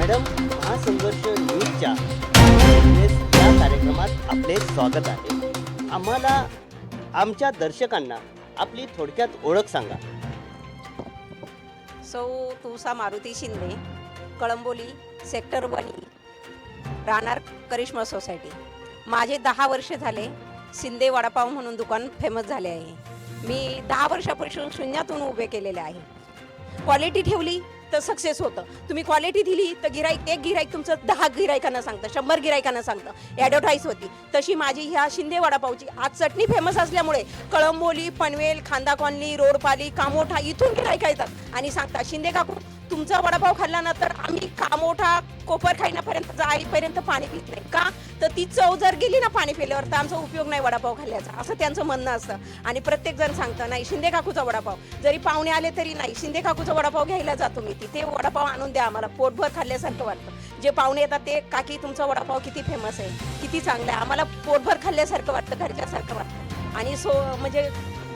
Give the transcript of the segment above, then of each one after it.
Madam Mahasangharsh न्यूजच्या या कार्यक्रमात आपले स्वागत आहे. आम्हाला आमच्या दर्शकांना आपली थोडक्यात ओळख सांगा. सौ तुसा मारुती शिंदे कळंबोली सेक्टर वन राहणार करिश्मा सोसायटी. माझे दहा वर्ष झाले शिंदे वडापाव म्हणून दुकान फेमस झाले आहे. मी दहा वर्षापासून शून्यातून उभे केलेले आहे. क्वालिटी ठेवली तर सक्सेस होतं. तुम्ही क्वालिटी दिली तर गिराईक एक गिराईक तुमचं दहा गिरायकांना सांगतं शंभर गिरायकांना सांगतं. ॲडव्हर्टाईज होती. तशी माझी ह्या शिंदे वडापावची आज चटणी फेमस असल्यामुळे कळंबोली पनवेल खांदा कॉलनी रोडपाली कामोठा इथून गिरायका येतात. आणि सांगतात शिंदे काकू तुमचा वडापाव खाल्ला ना तर आम्ही कामोठा कोपर खाईनापर्यंत जाईपर्यंत पाणी पित नाही का? तर ती चव जर गेली ना पाणी पिल्यावर तर आमचा उपयोग नाही वडापाव खाल्ल्याचा. असं त्यांचं म्हणणं असतं. आणि प्रत्येक जण सांगतं नाही शिंदे काकूचा वडापाव. जरी पाहुणे आले तरी नाही शिंदे काकूचा वडापाव घ्यायला जातो मी तिथे वडापाव आणून द्या आम्हाला. पोटभर खाल्ल्यासारखं वाटतं. जे पाहुणे येतात ते काकी तुमचा वडापाव किती फेमस आहे? किती चांगला आहे? आम्हाला पोटभर खाल्ल्यासारखं वाटतं घरच्यासारखं वाटतं. आणि सो म्हणजे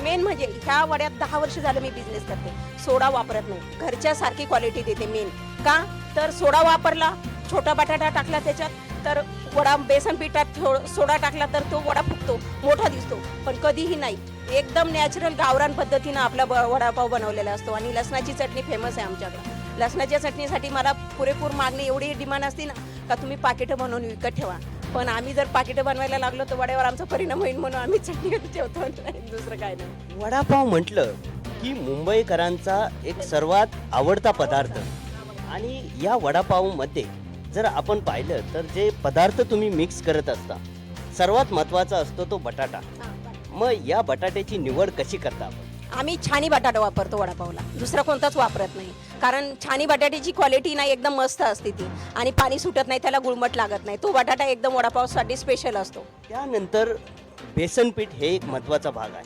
मेन म्हणजे ह्या वड्यात दहा वर्ष झालं मी बिझनेस करते. सोडा वापरत नाही. घरच्या सारखी क्वालिटी देते मेन का? तर सोडा वापरला छोटा बटाटा टाकला त्याच्यात तर वडा बेसन पिठात सोडा टाकला तर तो वडा फुगतो मोठा दिसतो. पण कधीही नाही. एकदम नॅचरल गावरान पद्धतीनं आपला ब- वडापाव बनवलेला असतो आणि लसणाची चटणी फेमस आहे आमच्याकडे. लसणाच्या चटणीसाठी मला पुरेपूर मागणी एवढी डिमांड असते ना का तुम्ही पाकिटं बनवून विकत ठेवा. पण आम्ही जर पाकिटं बनवायला लागलो तर वड्यावर आमचा परिणाम होईल म्हणून आम्ही चटणी ठेवतो नाही दुसरं काय नाही. वडापाव म्हटलं की मुंबईकरांचा एक सर्वात आवडता पदार्थ. आणि या वडापावमध्ये जर आपण पाहिलं तर जे पदार्थ तुम्ही मिक्स करत असता सर्वात महत्त्वाचा असतो तो बटाटा. मग या बटाट्याची निवड कशी करता आम्ही छानी बटाटा वापरतो वडापावला. दुसरा कोणताच वापरत नाही. कारण छानी बटाट्याची क्वालिटी नाही एकदम मस्त असते ती. आणि पाणी सुटत नाही त्याला गुळमट लागत नाही. तो बटाटा एकदम वडापावसाठी स्पेशल असतो. त्यानंतर बेसन पीठ हे एक महत्त्वाचा भाग आहे.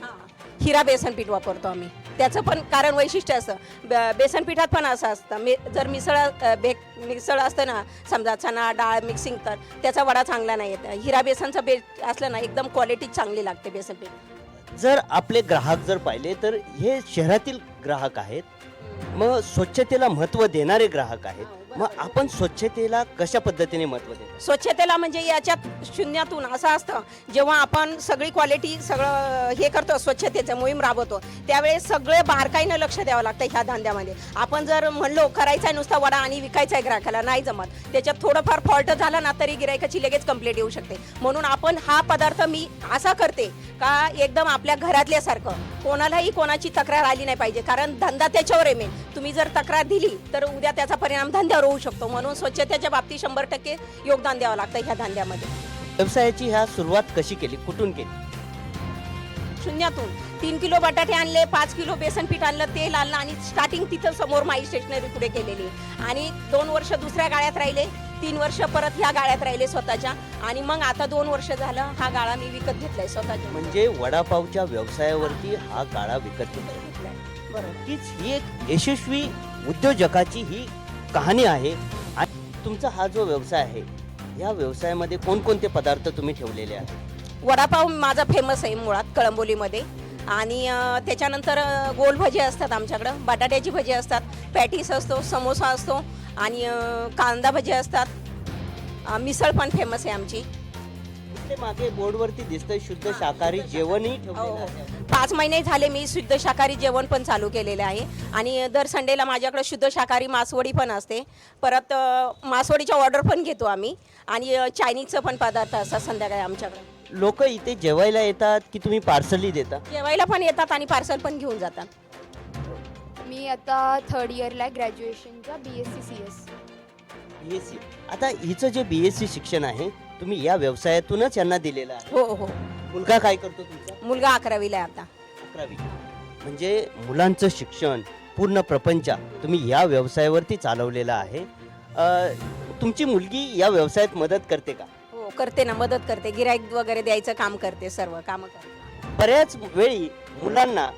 हिरा बेसन पीठ वापरतो आम्ही. त्याचं पण कारण वैशिष्ट्य असतं ब- बेसन पिठात पण असं असतं. मी जर मिसळ अ, बे मिसळ असतं ना समजा चणा डाळ मिक्सिंग तर त्याचा वडा चांगला नाही येत. हिरा बेसनचं बे असलं ना एकदम क्वालिटी चांगली लागते बेसन पीठ. जर आपले ग्राहक जर पाहिले तर हे शहरातील ग्राहक आहेत. मग स्वच्छतेला महत्त्व देणारे ग्राहक आहेत. मग आपण स्वच्छतेला कशा पद्धतीने महत्त्व देतो स्वच्छतेला म्हणजे याच्यात शून्यातून असं असतं जेव्हा आपण सगळी क्वालिटी सगळं हे करतो स्वच्छतेचं मोहीम राबवतो त्यावेळेस सगळे बारकाईनं लक्ष द्यावं लागतं ह्या धंद्यामध्ये. आपण जर म्हणलो करायचा आहे नुसता वडा आणि विकायचा आहे ग्राहकाला नाही जमत. त्याच्यात थोडंफार फॉल्ट झाला ना तरी गिरायकाची लगेच कंप्लेंट येऊ शकते. म्हणून आपण हा पदार्थ मी असा करते का एकदम आपल्या घरातल्यासारखं कोणालाही कोणाची तक्रार आली नाही पाहिजे कारण धंदा त्याच्यावर आहे मेन तुम्ही जर तक्रार दिली तर उद्या त्याचा परिणाम धंद्यावर होऊ शकतो. म्हणून स्वच्छतेच्या बाबतीत शंभर टक्के योगदान द्यावं लागतं ह्या धंद्यामध्ये. व्यवसायाची ह्या सुरुवात कशी केली? कुठून केली? शून्यातून. तीन किलो बटाटे आणले पाच किलो बेसन पीठ आणलं तेल आणलं आणि स्टार्टिंग तिथं समोर माई स्टेशनरी पुढे केलेली. आणि दोन वर्ष दुसऱ्या गाळ्यात राहिले तीन वर्ष परत ह्या गाळ्यात राहिले स्वतःच्या. आणि मग आता दोन वर्ष झालं हा गाळा मी विकत घेतलाय स्वतःच्या. म्हणजे वडापावच्या व्यवसायावरती हा. काळा विकत घेतला घेतलाय. बरोबर. हीच ही एक यशस्वी उद्योजकाची ही कहाणी आहे. आणि तुमचा हा जो व्यवसाय आहे या व्यवसायामध्ये कोणकोणते पदार्थ तुम्ही ठेवलेले आहेत? वडापाव माझा फेमस आहे मुळात कळंबोलीमध्ये. आणि त्याच्यानंतर गोल भजी असतात आमच्याकडं. बटाट्याची भजी असतात पॅटीस असतो समोसा असतो आणि कांदा भजी असतात. मिसळ पण फेमस आहे आमची. इथे मागे बोर्डवरती दिसतंय शुद्ध शाकाहारी जेवणही हो, ठेवलेलं हो. आहे. पाच महिने झाले मी शुद्ध शाकाहारी जेवण पण चालू केलेलं आहे. आणि दर संडेला माझ्याकडे शुद्ध शाकाहारी मासवडी पण असते. परत अं, मासवडीच्या ऑर्डर पण घेतो आम्ही. आणि अं, चायनीजचं पण पदार्थ असतात संध्याकाळी आमच्याकडे. लोक इथे जेवायला येतात की तुम्ही पार्सली देता? जेवायला पण येतात आणि पार्सल पण घेऊन जातात. मी आता थर्ड इयरला आहे ग्रॅज्युएशनचा B S C C S B S C आता हिचं जे बी एस सी शिक्षण आहे तुम्ही या व्यवसायातूनच यांना दिलेलं आहे. हो हो. मुलगा काय करतो तुमचा? मुलगा अकरावीला आहे आता. अकरावी. म्हणजे मुलांचं शिक्षण पूर्ण प्रपंच तुम्ही या व्यवसायावरती चालवलेला आहे. अ, तुमची मुलगी या व्यवसायात मदत करते का? हो करते ना मदत करते. गिराईक वगैरे द्यायचं काम करते सर्व कामं करते. बऱ्याच वेळी मुलांना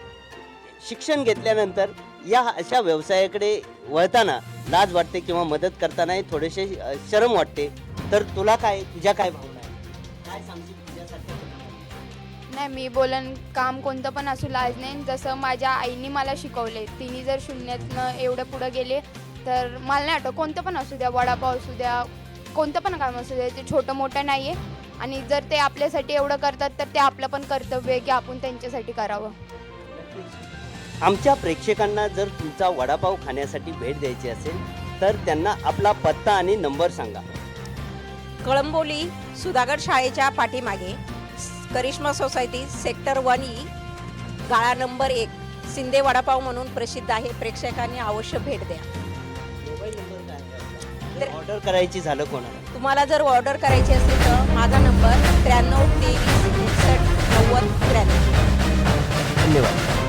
शिक्षण घेतल्यानंतर या अशा व्यवसायाकडे वळताना लाज वाटते किंवा मदत करताना थोडेसे अ, शरम वाटते. तर तुला काय तुझ्या काय भावना काय सांगशील नाही मी बोलन काम कोणतं पण असू लाज नाही. जसं माझ्या आईने मला शिकवले तिने जर शून्यातनं एवढं पुढं गेले तर मला नाही वाटत कोणतं पण असू द्या वडापाव असू द्या कोणतं पण काम असू द्या ते छोटं मोठं नाही आहे आणि जर ते आपल्यासाठी एवढं करतात तर ते आपलं पण कर्तव्य आहे की आपण त्यांच्यासाठी करावं. आमच्या प्रेक्षकांना जर तुमचा वडापाव खाण्यासाठी भेट द्यायची असेल तर त्यांना आपला पत्ता आणि नंबर सांगा. कळंबोली सुधागड शाळेच्या पाठीमागे Karishma society sector one E गाळा नंबर एक शिंदे वडापाव म्हणून प्रसिद्ध आहे. प्रेक्षकांनी अवश्य भेट द्या? ऑर्डर करायची झालं कोणाला? तुम्हाला जर ऑर्डर करायची असेल तर माझा नंबर त्र्याण्णव तेवीस एकसष्ट नव्वद त्र्याण्णव. धन्यवाद.